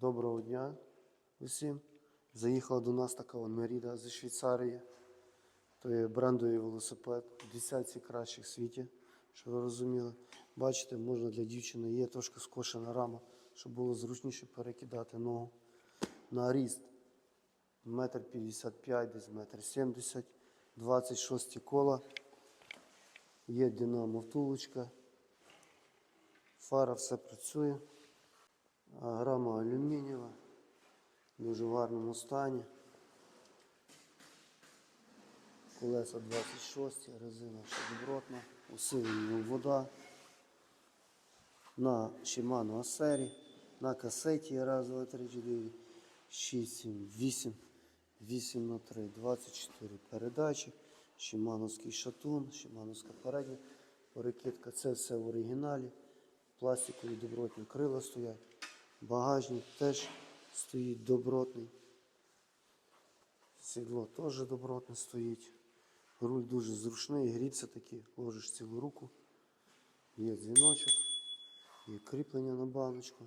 Доброго дня усім. Заїхала до нас така Меріда зі Швейцарії. То є брендовий велосипед, в десятці кращих в світі, щоб ви розуміли. Бачите, можна для дівчини є трошки скошена рама, щоб було зручніше перекидати ногу. На ріст метр п'ятдесят десь метр сімдесят, 26 кола. Є динамо втулочка. Фара все працює. А Рама алюмінієва, в дуже гарному стані. Колеса 26, резина ще добротна, усилена вода. На Shimano Асері, на касеті раз, два, три, чотири, 6, 7, 8, 8 на 3, 24 передачі, Шимановський шатун, Шимановська передня перекидка. Це все в оригіналі. Пластикові добротні крила стоять. Багажник теж стоїть добротний. Сідло теж добротне стоїть. Руль дуже зручний, грібся такий, ложиш цілу руку. Є дзвіночок, є кріплення на баночку.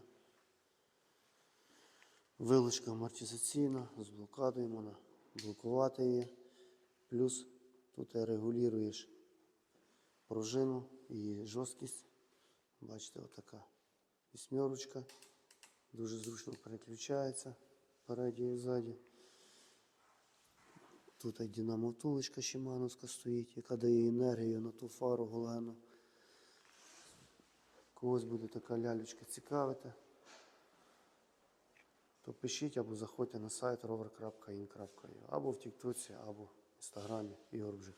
Вилочка амортизаційна, з блокадою можна блокувати її. Плюс тут регулюєш пружину і жорсткість. Бачите, отака вісьмерочка. Дуже зручно переключається впереді і ззаді. Тут і динамовтулочка Шимановська стоїть, яка дає енергію на ту фару голену. Когось буде така лялючка цікавити, то пишіть або заходьте на сайт rover.in.ua або в Тіктоці, або в інстаграмі Ігор Бжик.